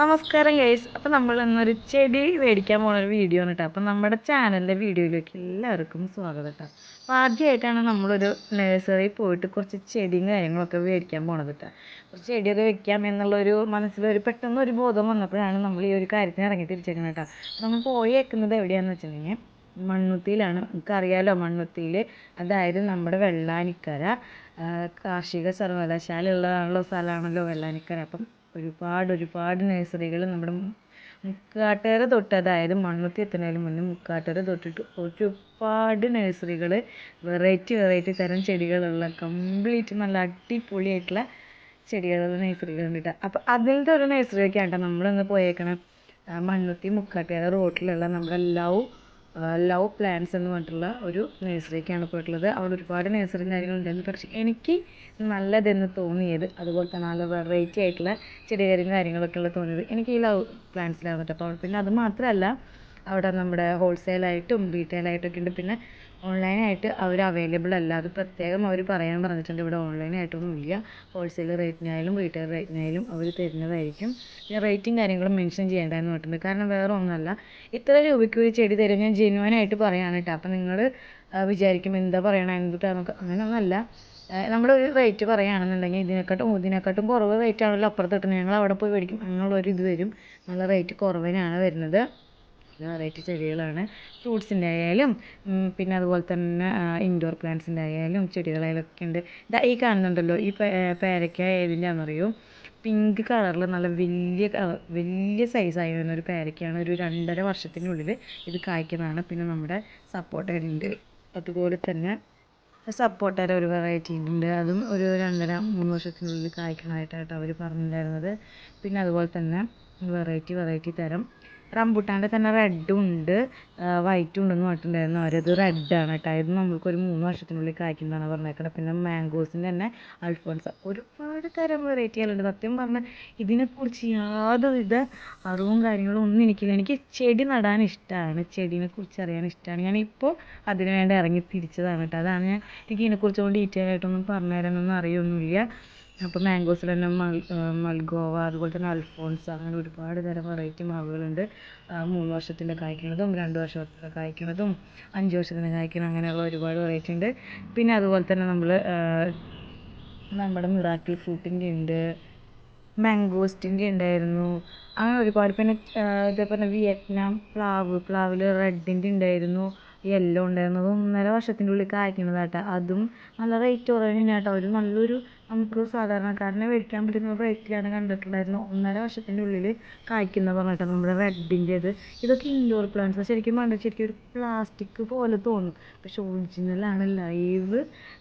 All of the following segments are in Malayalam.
നമസ്കാരം ഗൈസ് അപ്പോൾ നമ്മൾ ഇന്നൊരു ചെടി മേടിക്കാൻ പോണ ഒരു വീഡിയോ ആണ് കേട്ടോ അപ്പോൾ നമ്മുടെ ചാനലിന്റെ വീഡിയോയിലേക്ക് എല്ലാവർക്കും സ്വാഗതം കേട്ടോ അപ്പോൾ ആദ്യമായിട്ടാണ് നമ്മളൊരു നഴ്സറി പോയിട്ട് കുറച്ച് ചെടിയും കാര്യങ്ങളൊക്കെ മേടിക്കാൻ പോണത് കേട്ടോ കുറച്ച് ചെടിയൊക്കെ വെക്കാം എന്നുള്ളൊരു മനസ്സിലൊരു പെട്ടെന്ന് ഒരു ബോധം വന്നപ്പോഴാണ് നമ്മൾ ഈ ഒരു കാര്യത്തിന് ഇറങ്ങി തിരിച്ചേക്കുന്നത് കേട്ടോ നമ്മൾ പോയി വെക്കുന്നത് എവിടെയാണെന്ന് വെച്ചിട്ടുണ്ടെങ്കിൽ മണ്ണുത്തിയിലാണ്. നമുക്കറിയാലോ മണ്ണുത്തിയിൽ അതായത് നമ്മുടെ വെള്ളാനിക്കര കാർഷിക സർവകലാശാല ഉള്ള സ്ഥലമാണല്ലോ വെള്ളാനിക്കര. അപ്പം ഒരുപാട് ഒരുപാട് നഴ്സറികൾ നമ്മുടെ മുക്കാട്ടുകര തൊട്ട് അതായത് മണ്ണുത്തി എത്തുന്നതിന് മുന്നേ മുക്കാട്ടുകര തൊട്ടിട്ട് ഒരുപാട് നഴ്സറികൾ വെറൈറ്റി വെറൈറ്റി തരം ചെടികളുള്ള കംപ്ലീറ്റ് നല്ല അടിപൊളിയായിട്ടുള്ള ചെടികളുടെ നഴ്സറികളുണ്ട് കേട്ടോ അപ്പോൾ അതിലത്തെ ഒരു നഴ്സറിയൊക്കെയാണ് കേട്ടോ നമ്മളിന്ന് പോയേക്കണേ. ആ മണ്ണുത്തി മുക്കാട്ടുകര റോട്ടിലുള്ള നമ്മുടെ ലവ് ലവ് പ്ലാന്റ്സ് എന്ന് പറഞ്ഞിട്ടുള്ള ഒരു നഴ്സറിക്കാണ് പോയിട്ടുള്ളത്. അവിടെ ഒരുപാട് നഴ്സറി കാര്യങ്ങളുണ്ടായിരുന്നു. പക്ഷേ എനിക്ക് നല്ലതെന്ന് തോന്നിയത് അതുപോലെ തന്നെ നല്ല വെറൈറ്റി ആയിട്ടുള്ള ചെടികളും കാര്യങ്ങളൊക്കെ ഉള്ള തോന്നിയത് എനിക്ക് ഈ ലവ് പ്ലാന്റ്സിലാണ് കേട്ടോ അപ്പോൾ പിന്നെ അത് മാത്രമല്ല അവിടെ നമ്മുടെ ഹോൾസെയിലായിട്ടും റീറ്റെയിലായിട്ടൊക്കെ ഉണ്ട്. പിന്നെ ഓൺലൈനായിട്ട് അവർ അവൈലബിൾ അല്ല. അത് പ്രത്യേകം അവർ പറയാൻ പറഞ്ഞിട്ടുണ്ട്. ഇവിടെ ഓൺലൈനായിട്ടൊന്നും ഇല്ല. ഹോൾസെയിൽ റേറ്റിനായാലും റീറ്റെയിൽ റേറ്റിനായാലും അവർ തരുന്നതായിരിക്കും. പിന്നെ റേറ്റും കാര്യങ്ങളും മെൻഷൻ ചെയ്യേണ്ടതെന്ന് പറഞ്ഞിട്ടുണ്ട്. കാരണം വേറെ ഒന്നുമല്ല. ഇത്ര രൂപയ്ക്ക് ഒരു ചെടി തരും. ഞാൻ ജെന്യുവനായിട്ട് പറയാണ് കേട്ടോ. അപ്പം നിങ്ങൾ വിചാരിക്കും എന്താ പറയണത് എന്തുട്ടാന്നൊക്കെ അങ്ങനെയൊന്നുമല്ല. നമ്മളൊരു റേറ്റ് പറയുകയാണെന്നുണ്ടെങ്കിൽ ഇതിനെക്കാട്ടും ഇതിനെക്കാട്ടും കുറവ് റേറ്റ് ആണല്ലോ അപ്പുറത്ത് കിട്ടുന്നത് ഞങ്ങൾ അവിടെ പോയി മേടിക്കും. അങ്ങനെയുള്ളൊരു ഇത് വരും നല്ല റേറ്റ് കുറവിനാണ് വരുന്നത്. വെറൈറ്റി ചെടികളാണ്. ഫ്രൂട്ട്സിന്റെ ആയാലും പിന്നെ അതുപോലെ തന്നെ ഇൻഡോർ പ്ലാന്റ്സിന്റെ ആയാലും ചെടികളായാലും ഒക്കെ ഉണ്ട്. ദാ ഈ കാണുന്നുണ്ടല്ലോ ഈ പേരയ്ക്ക ഏതിന്റെയാണെന്നറിയോ പിങ്ക് കളറിൽ നല്ല വലിയ വലിയ സൈസായി വരുന്ന ഒരു പേരയ്ക്കയാണ്. ഒരു രണ്ടര വർഷത്തിനുള്ളിൽ ഇത് കായ്ക്കുന്നതാണ്. പിന്നെ നമ്മുടെ സപ്പോട്ട ഉണ്ട്. അതുപോലെ തന്നെ സപ്പോട്ടയുടെ ഒരു വെറൈറ്റി ഉണ്ട്. അതും ഒരു രണ്ടര മൂന്ന് വർഷത്തിനുള്ളിൽ കായ്ക്കണമായിട്ടാണ് അവർ പറഞ്ഞിട്ടുണ്ടായിരുന്നത്. പിന്നെ അതുപോലെ തന്നെ വെറൈറ്റി വെറൈറ്റി തരം റംബുട്ടാന്റെ തന്നെ റെഡും ഉണ്ട് വൈറ്റും ഉണ്ടെന്ന് പറഞ്ഞിട്ടുണ്ടായിരുന്നു. അവരത് റെഡാണ് കേട്ടോ. ഇത് നമ്മൾക്കൊരു മൂന്ന് വർഷത്തിനുള്ളിൽ കായ്ക്കുന്നതാണ് പറഞ്ഞേക്കുന്നത് പിന്നെ മാംഗോസിന്റെ തന്നെ അൽഫോൺസ. ഒരുപാട് തരം വെറൈറ്റികളുണ്ട്. സത്യം പറഞ്ഞാൽ ഇതിനെക്കുറിച്ച് യാതൊരുവിധ അറിവും കാര്യങ്ങളും ഒന്നും എനിക്കില്ല. എനിക്ക് ചെടി നടാൻ ഇഷ്ടമാണ് ചെടീനെ കുറിച്ച് അറിയാൻ ഇഷ്ടമാണ് ഞാനിപ്പോൾ അതിന് വേണ്ടി ഇറങ്ങി തിരിച്ചതാണ് കേട്ടോ. അതാണ് ഞാൻ എനിക്ക് ഇതിനെക്കുറിച്ചൊന്നും ഡീറ്റെയിൽ ആയിട്ടൊന്നും പറഞ്ഞു തരാനൊന്നും അറിയൊന്നുമില്ല. അപ്പോൾ മാംഗോസിൽ തന്നെ മൽ മൽഗോവ അതുപോലെ തന്നെ അൽഫോൺസ അങ്ങനെ ഒരുപാട് തരം വെറൈറ്റി മാവുകളുണ്ട്. മൂന്ന് വർഷത്തിന്റെ കായ്ക്കുന്നതും രണ്ട് വർഷത്തിന്റെ കായ്ക്കുന്നതും അഞ്ച് വർഷത്തിന്റെ കായ്ക്കുന്ന അങ്ങനെയുള്ള ഒരുപാട് വെറൈറ്റി ഉണ്ട്. പിന്നെ അതുപോലെ തന്നെ നമ്മൾ നമ്മുടെ മിറാക്കിൾ ഫ്രൂട്ടിന്റെ ഉണ്ട് മാംഗോസ്റ്റിന്റെ ഉണ്ടായിരുന്നു അങ്ങനെ ഒരുപാട്. പിന്നെ ഇതേപോലെ വിയറ്റ്നാം പ്ലാവ് പ്ലാവിൽ റെഡിന്റെ ഉണ്ടായിരുന്നു യെല്ലോ ഉണ്ടായിരുന്നു അത് ഒന്നര വർഷത്തിന്റെ ഉള്ളിൽ കായ്ക്കുന്നതാട്ടോ. അതും നല്ല റേറ്റ് കുറവ് തന്നെയാട്ടോ. ഒരു നല്ലൊരു നമുക്ക് സാധാരണക്കാരന് മേടിക്കാൻ പറ്റുന്ന റേറ്റിലാണ് കണ്ടിട്ടുണ്ടായിരുന്നത്. ഒന്നര വർഷത്തിന്റെ ഉള്ളിൽ കായ്ക്കുന്ന പറഞ്ഞിട്ട് നമ്മുടെ റെഡിന്റേത് ഇതൊക്കെ ഇൻഡോർ പ്ലാന്റ്സ് ശരിക്കും പറഞ്ഞാൽ ശരിക്കും ഒരു പ്ലാസ്റ്റിക് പോലെ തോന്നും. പക്ഷെ ഒറിജിനലാണ് ലൈവ്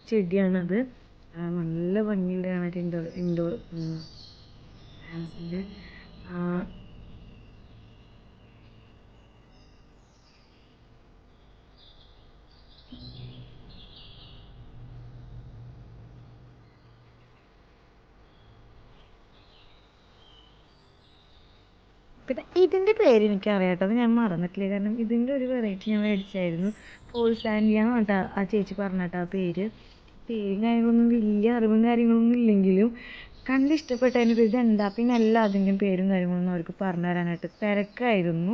ചെടിയാണത്. നല്ല ഭംഗിയുണ്ട് കാണാൻ. ഇൻഡോർ ഇൻഡോർ പ്ലാന്റ്സിന്റെ പിന്നെ ഇതിന്റെ പേര് എനിക്കറിയാം കേട്ടോ അത് ഞാൻ മറന്നിട്ടില്ല. കാരണം ഇതിന്റെ ഒരു വെറൈറ്റി ഞാൻ മേടിച്ചായിരുന്നു. പോൾസാൻഡിയാന്ന് കേട്ടോ ആ ചേച്ചി പറഞ്ഞ കേട്ടോ ആ പേര്. പേരും കാര്യങ്ങളൊന്നും വലിയ അറിവും കാര്യങ്ങളൊന്നും ഇല്ലെങ്കിലും കണ്ട് ഇഷ്ടപ്പെട്ടതിന് ഇതെന്താ പിന്നെ എല്ലാ അതിന്റെയും പേരും കാര്യങ്ങളൊന്നും അവർക്ക് പറഞ്ഞു തരാനായിട്ട് തിരക്കായിരുന്നു.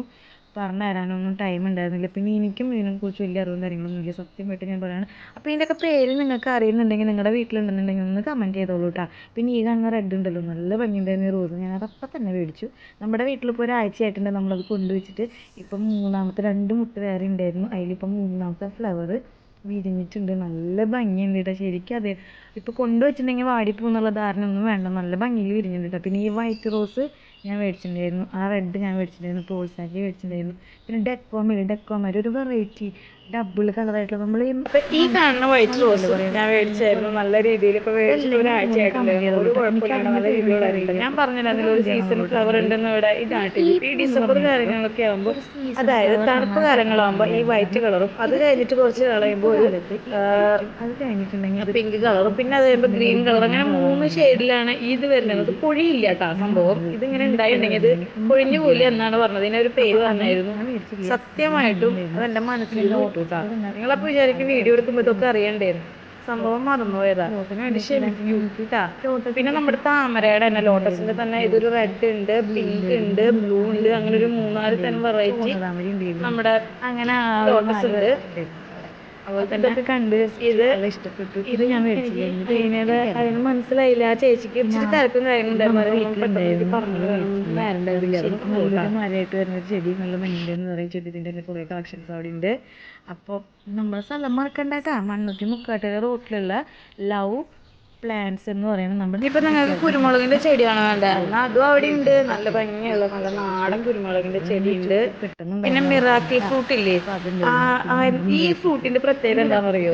പറഞ്ഞു തരാനൊന്നും ടൈം ഉണ്ടായിരുന്നില്ല പിന്നെ എനിക്കും ഇതിനെക്കുറിച്ച് വലിയ അറിവും കാര്യങ്ങളൊന്നും ഇല്ല. സത്യമായിട്ട് ഞാൻ പറയാണ്. അപ്പോൾ ഇതിന്റെയൊക്കെ പേര് നിങ്ങൾക്ക് അറിയുന്നുണ്ടെങ്കിൽ നിങ്ങളുടെ വീട്ടിലുണ്ടെന്നുണ്ടെങ്കിൽ ഒന്ന് കമന്റ് ചെയ്തോളൂ കേട്ടോ പിന്നെ ഈ കാണുന്ന റെഡ് ഉണ്ടല്ലോ നല്ല ഭംഗിയുണ്ടായിരുന്നു ഈ റോസ് ഞാനത് അപ്പം തന്നെ മേടിച്ചു. നമ്മുടെ വീട്ടിലിപ്പോൾ ഒരാഴ്ചയായിട്ടുണ്ട് നമ്മളത് കൊണ്ടുവച്ചിട്ട്. ഇപ്പം മൂന്നാമത്തെ രണ്ട് മുട്ട വേറെ ഉണ്ടായിരുന്നു അതിലിപ്പം മൂന്നാമത്തെ ഫ്ലവർ വിരിഞ്ഞിട്ടുണ്ട്. നല്ല ഭംഗിയുണ്ട് കേട്ടോ ശരിക്കും അതെ. ഇപ്പോൾ കൊണ്ടുവച്ചിട്ടുണ്ടെങ്കിൽ വാടിപ്പോന്നുള്ള ധാരണ ഒന്നും വേണ്ട. നല്ല ഭംഗിയിൽ വിരിഞ്ഞിട്ടുണ്ട് പിന്നെ ഈ വൈറ്റ് റോസ് ഞാൻ മേടിച്ചിട്ടുണ്ടായിരുന്നു. ആ റെഡ് ഞാൻ മേടിച്ചിട്ടുണ്ടായിരുന്നു. പ്രോത്സാഹി മേടിച്ചിട്ടുണ്ടായിരുന്നു. പിന്നെ ഡെക്കോമ ഡെക്കോമ ഒരു വെറൈറ്റി ഡബിൾ കളറായിട്ടുള്ള നമ്മൾ ഈ കാണുന്ന വൈറ്റ് റോസ് ഞാൻ മേടിച്ചായിരുന്നു. നല്ല രീതിയിൽ ഇപ്പോൾ മേടിച്ചിട്ട് ഒരാഴ്ചയായിട്ടുണ്ടായിരുന്നു ഒരു കുഴപ്പമില്ലാണ്ട് നല്ല രീതിയിലുണ്ടായിരുന്നു ഞാൻ പറഞ്ഞില്ല ഒരു സീസൺ ഫ്ലവർ ഉണ്ടെന്ന് ഇവിടെ ഇതാണ് ഈ ഡിസംബർ കാര്യങ്ങളൊക്കെ ആകുമ്പോൾ അതായത് തണുപ്പ് കാലങ്ങളാകുമ്പോൾ ഈ വൈറ്റ് കളറും അത് കഴിഞ്ഞിട്ട് കുറച്ച് കളയുമ്പോൾ ഒരു അത് കഴിഞ്ഞിട്ടുണ്ടെങ്കിൽ പിങ്ക് കളറും പിന്നെ അത് കഴിയുമ്പോൾ ഗ്രീൻ കളർ അങ്ങനെ മൂന്ന് ഷെയ്ഡിലാണ് ഇത് വരുന്നത്. പൊഴിയില്ല കേട്ടോ സംഭവം. ഇതിങ്ങനെ ഉണ്ടായിട്ടുണ്ടെങ്കിൽ അത് പൊഴിഞ്ഞു പോയില്ല എന്നാണ് പറഞ്ഞത്. ഇതിനൊരു പേര് പറഞ്ഞായിരുന്നു സത്യമായിട്ടും അതെന്റെ മനസ്സിൽ ഓട്ടൂട്ടാ നിങ്ങളപ്പോൾ വിചാരിക്കും വീഡിയോ എടുക്കുമ്പോ ഇതൊക്കെ അറിയണ്ടേന്ന്. സംഭവം മറന്നുപോയതാ. ഇത് ക്ഷമിക്കൂട്ടാ പിന്നെ നമ്മുടെ താമരയുടെ തന്നെ ലോട്ടസിന്റെ തന്നെ ഇതൊരു റെഡ് ഉണ്ട് പിങ്ക് ഉണ്ട് ബ്ലൂ ഉണ്ട് അങ്ങനെ ഒരു മൂന്നാൽ തരം വെറൈറ്റി നമ്മുടെ അങ്ങനെ ലോട്ടസ് ഉണ്ട്. തന്നെ കണ്ട് ഇത് ഇഷ്ടപ്പെട്ടു. ഇത് ഞാൻ മേടിച്ചില്ല പിന്നീട് അതിന് മനസ്സിലായില്ല. ആ ചേച്ചിക്ക് ഇച്ചിരി തിരക്കും കാര്യങ്ങളുണ്ടായിരുന്നു. മരമായിട്ട് വരുന്ന ചെടി നല്ല മഞ്ഞ എന്ന് പറയും ചെടിന്റെ കുറേ കളക്ഷൻസ് അവിടെ ഉണ്ട്. അപ്പോൾ നമ്മുടെ സ്ഥലം മറക്കണ്ടാട്ടാ മണ്ണുത്തി മുക്കാട്ടുകര റോട്ടിലുള്ള ലവ് പ്ലാന്റ്സ് എന്ന് പറയുന്നത് നമ്മൾ ഇപ്പൊ നിങ്ങൾക്ക് കുരുമുളകിന്റെ ചെടിയാണ് വേണ്ടത്. എന്നാൽ അതും അവിടെ ഉണ്ട് നല്ല ഭംഗിയുള്ള നല്ല നാടൻ കുരുമുളകിന്റെ ചെടി ഉണ്ട് പിന്നെ മിറാക്കിൾ ഫ്രൂട്ട് ഇല്ലേ ഈ ഫ്രൂട്ടിന്റെ പ്രത്യേകത എന്താണെന്ന് അറിയോ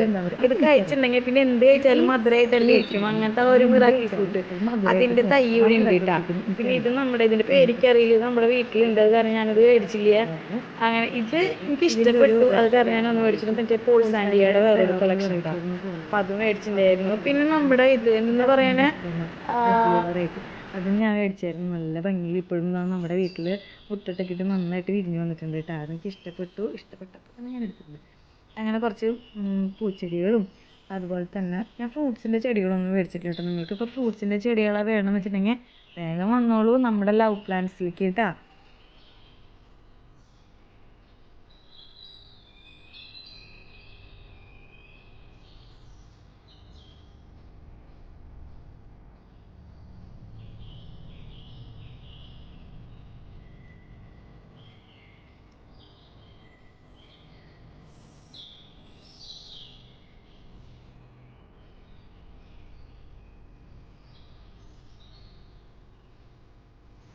ഇത് കഴിച്ചിട്ടുണ്ടെങ്കിൽ പിന്നെ എന്ത് കഴിച്ചാലും മധുരമായിട്ടല്ലേ ഇരിക്കും അങ്ങനത്തെ ഒരു മിറാക്കിൾ ഫ്രൂട്ട്. അതിന്റെ തൈ ഇവിടെ ഉണ്ട് കേട്ടാ. പിന്നെ ഇത് നമ്മുടെ ഇതിന്റെ പേരിക്കറിയില്ല? നമ്മുടെ വീട്ടിലുണ്ട്. അത് കാരണം ഞാനത് മേടിച്ചില്ല. അങ്ങനെ ഇത് എനിക്ക് ഇഷ്ടപ്പെട്ടു. അത് കാരണം ഞാൻ ഒന്ന് മേടിച്ചിട്ട് മറ്റേ പോൾ സാൻഡിയുടെ വേറൊരു കളക്ഷൻ ഉണ്ടാകും അപ്പൊ അത് മേടിച്ചിട്ടുണ്ടായിരുന്നു. പിന്നെ നമ്മുടെ ഇത് എന്ന് പറയാന് അത് ഞാൻ മേടിച്ചായിരുന്നു. നല്ല ഭംഗിയിൽ ഇപ്പോഴും നമ്മുടെ വീട്ടിൽ ഇട്ട് നന്നായിട്ട് വിരിഞ്ഞു വന്നിട്ടുണ്ട് കേട്ടോ. അതെനിക്ക് ഇഷ്ടപ്പെട്ടു. ഇഷ്ടപ്പെട്ടപ്പോൾ ഞാൻ എടുത്തത് അങ്ങനെ കുറച്ച് പൂച്ചെടികളും അതുപോലെ തന്നെ ഞാൻ ഫ്രൂട്ട്സിന്റെ ചെടികളൊന്നും മേടിച്ചിട്ടില്ല കേട്ടോ. നിങ്ങൾക്ക് ഇപ്പോൾ ഫ്രൂട്ട്സിന്റെ ചെടികളാണ് വേണമെന്ന് വെച്ചിട്ടുണ്ടെങ്കിൽ വേഗം വന്നോളൂ നമ്മുടെ ലവ് പ്ലാന്റ്സിലേക്ക് കേട്ടാ.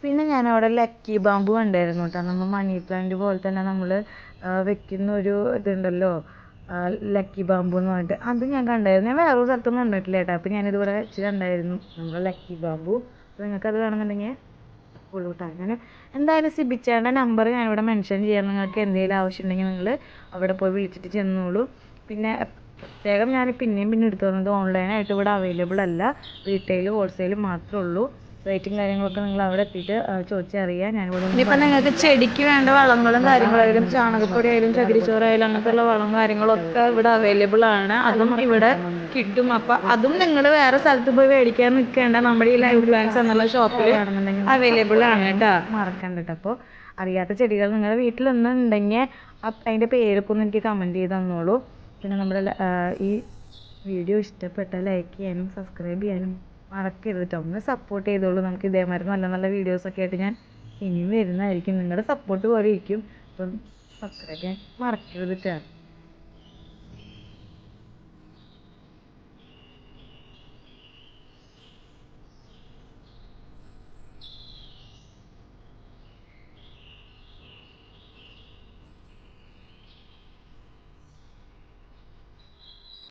പിന്നെ ഞാൻ അവിടെ ലക്കി ബാമ്പു കണ്ടായിരുന്നു കേട്ടോ നമ്മൾ മണി പ്ലാന്റ് പോലെ തന്നെ നമ്മൾ വെക്കുന്ന ഒരു ഇതുണ്ടല്ലോ ലക്കി ബാമ്പു എന്ന് പറഞ്ഞിട്ട്. അത് ഞാൻ കണ്ടായിരുന്നു. ഞാൻ വേറൊരു സ്ഥലത്തും കണ്ടിട്ടില്ല കേട്ടോ അപ്പോൾ ഞാനിതുപോലെ വെച്ച് കണ്ടായിരുന്നു. നമ്മുടെ ലക്കി ബാമ്പു അപ്പോൾ നിങ്ങൾക്ക് അത് വേണമെന്നുണ്ടെങ്കിൽ ഉള്ളൂ കേട്ടോ ഞാൻ എന്തായാലും സിബിച്ചേന്റെ നമ്പർ ഞാനിവിടെ മെൻഷൻ ചെയ്യാം. നിങ്ങൾക്ക് എന്തെങ്കിലും ആവശ്യമുണ്ടെങ്കിൽ നിങ്ങൾ അവിടെ പോയി വിളിച്ചിട്ട് ചെന്നോളൂ. പിന്നെ പ്രത്യേകം ഞാൻ പിന്നെയും പിന്നെ എടുത്തു തന്നത് ഓൺലൈനായിട്ട് ഇവിടെ അവൈലബിൾ അല്ല. റീറ്റെയിൽ ഹോൾസെയിൽ മാത്രമേ ഉള്ളൂ. റേറ്റും കാര്യങ്ങളൊക്കെ നിങ്ങൾ അവിടെ എത്തിയിട്ട് ചോദിച്ചറിയാം ഞാനിവിടെ ഇനിയിപ്പോൾ നിങ്ങൾക്ക് ചെടിക്ക് വേണ്ട വളങ്ങളും കാര്യങ്ങളായാലും ചാണകപ്പൊടി ആയാലും ചകിരിച്ചോറായാലും അങ്ങനത്തെ ഉള്ള വളം കാര്യങ്ങളൊക്കെ ഇവിടെ അവൈലബിൾ ആണ്. അതും ഇവിടെ കിട്ടും. അപ്പൊ അതും നിങ്ങൾ വേറെ സ്ഥലത്ത് പോയി മേടിക്കാൻ നിൽക്കേണ്ട. നമ്മുടെ ഈ ലൈവ് പ്ലാന്റ്സ് എന്നുള്ള ഷോപ്പിൽ അവൈലബിൾ ആണ് കേട്ടോ. മറക്കണ്ട കേട്ടോ. അപ്പോൾ അറിയാത്ത ചെടികൾ നിങ്ങളുടെ വീട്ടിലൊന്നും ഉണ്ടെങ്കിൽ അതിന്റെ പേരൊക്കെ ഒന്ന് എനിക്ക് കമന്റ് ചെയ്ത് തന്നോളൂ. പിന്നെ നമ്മുടെ ഈ വീഡിയോ ഇഷ്ടപ്പെട്ട ലൈക്ക് ചെയ്യാനും സബ്സ്ക്രൈബ് ചെയ്യാനും മറക്കരുത് കേട്ടോ സപ്പോർട്ട് ചെയ്തോളൂ. നമുക്ക് ഇതേമാതിരി നല്ല നല്ല വീഡിയോസൊക്കെ ആയിട്ട് ഞാൻ ഇനിയും വരുന്നതായിരിക്കും. നിങ്ങളുടെ സപ്പോർട്ട് പോലെ ഇരിക്കും. അപ്പം സബ്സ്ക്രൈബ് ചെയ്യാൻ മറക്കരുത് കേട്ടോ